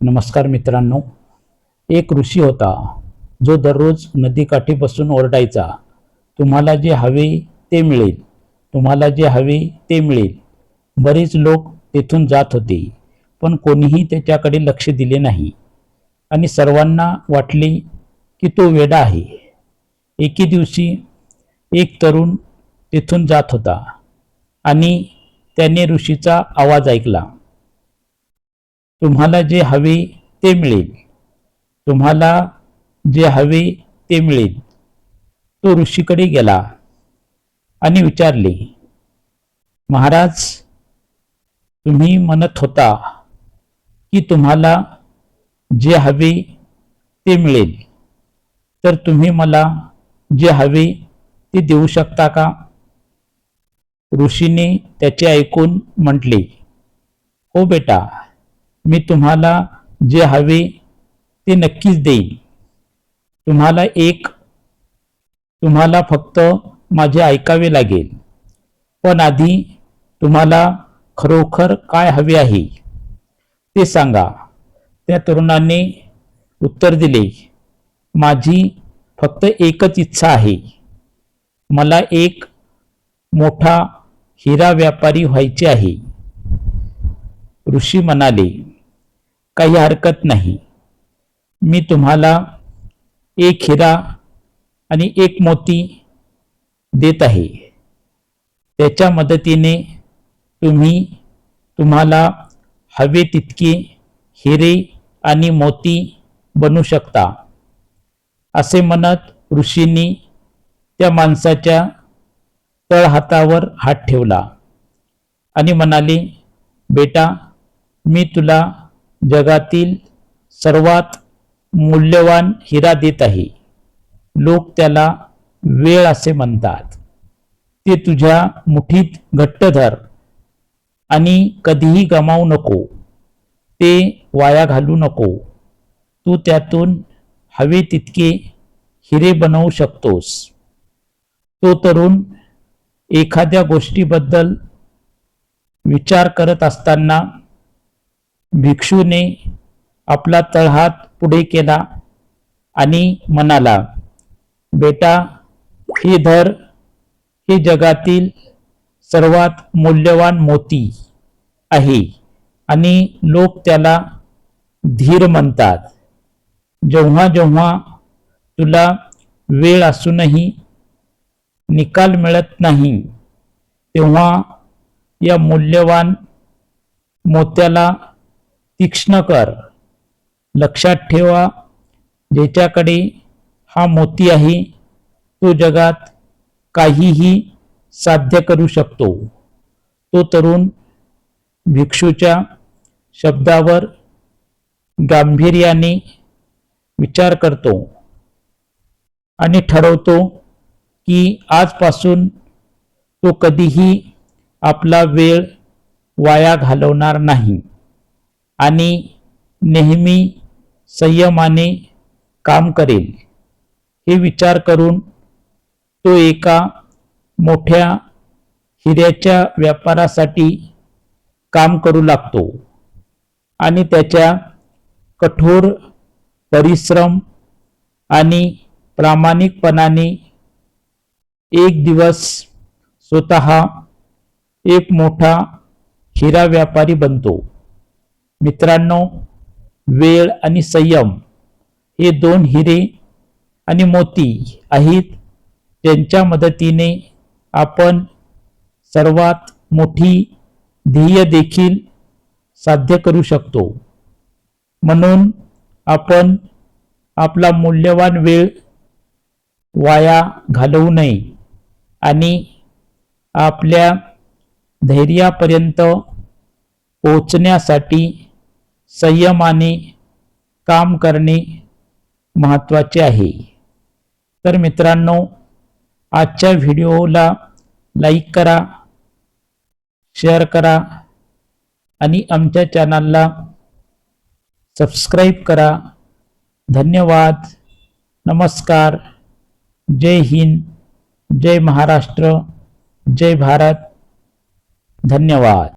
नमस्कार मित्रांनो. एक ऋषी होता. जो दररोज नदीकाठी बसून ओरडायचा. तुम्हाला जे हवे ते मिळेल. तुम्हाला जे हवे ते मिळेल. बरेच लोक तेथून जात होते पण कोणीही त्याच्याकडे लक्ष दिले नाही. आणि सर्वांना वाटले की तो वेडा आहे. एके दिवशी एक तरुण तेथून जात होता आणि त्याने ऋषीचा आवाज ऐकला. तुम्हाला जे हवे ते मिळेल. तुम्हाला जे हवे ते मिळेल. तो ऋषीकडे गेला आणि विचारले महाराज तुम्ही म्हणत होता की तुम्हाला जे हवे ते मिळेल. तर तुम्ही मला जे हवे ते देऊ शकता का? ऋषीने त्याचे ऐकून म्हटले हो बेटा मी तुम्हाला जे हवे ते नक्कीच देईन. तुम्हाला एक तुम्हाला फक्त माझे ऐकावे लागेल. पण आधी तुम्हाला खरोखर काय हवे आहे ते सांगा. त्या तरुणाने उत्तर दिले माझी फक्त एकच इच्छा आहे. मला एक मोठा हिरा व्यापारी व्हायचे आहे. ऋषी म्हणाले काही हरकत नाही. मी तुम्हाला एक हिरा आणि एक मोती देत आहे. त्याच्या मदतीने तुम्ही तुम्हाला हवे तितके हिरे आणि मोती बनू शकता असे म्हणत ऋषींनी त्या माणसाच्या तळहातावर हात ठेवला आणि म्हणाले बेटा मी तुला जगातील सर्वात मूल्यवान हिरा देत आहे लोक त्याला वेळ असे म्हणतात. ते तुझ्या मुठीत घट्ट धर आणि कधीही गमावू नको. ते वाया घालू नको. तू त्यातून हवे तितके हिरे बनवू शकतोस. तो तरुण एखाद्या गोष्टीबद्दल विचार करत असताना भिक्षूने आपला तळहात पुढे केला आणि म्हणाला बेटा हे धर हे जगातील सर्वात मूल्यवान मोती आहे आणि लोक त्याला धीर म्हणतात. जेव्हा जेव्हा तुला वेळ असूनही निकाल मिळत नाही तेव्हा या मूल्यवान मोत्याला तीक्ष्ण कर. लक्षात ठेवा ज्याच्याकडे हा मोती आहे तो जगात काहीही साध्य करू शकतो. तो तरुण भिक्षूच्या शब्दावर गांभीर्याने विचार करतो आणि ठरवतो की आजपासून तो कधीही आपला वेळ वाया घालवणार नाही. आणि नेहमी संयमाने काम करेल. हे विचार करून तो एका मोठ्या हिऱ्याच्या व्यापारासाठी काम करू लागतो आणि त्याच्या कठोर परिश्रम आणि प्रामाणिकपणाने एक दिवस स्वतः एक मोठा हिरा व्यापारी बनतो. मित्रांनो वेळ आणि संयम हे दोन हिरे आणि मोती आहेत. त्यांच्या मदतीने आपण सर्वात मोठी ध्येय देखील साध्य करू शकतो. म्हणून आपण आपला मूल्यवान वेळ वाया घालवू नये आणि आपल्या धैर्यापर्यंत पोचण्यासाठी संयमाने काम करणे महत्त्वाचे आहे. तर मित्रांनो आजच्या व्हिडिओला लाईक करा शेअर करा आणि आमच्या चॅनलला सबस्क्राईब करा. धन्यवाद. नमस्कार. जय हिंद. जय महाराष्ट्र. जय भारत. धन्यवाद.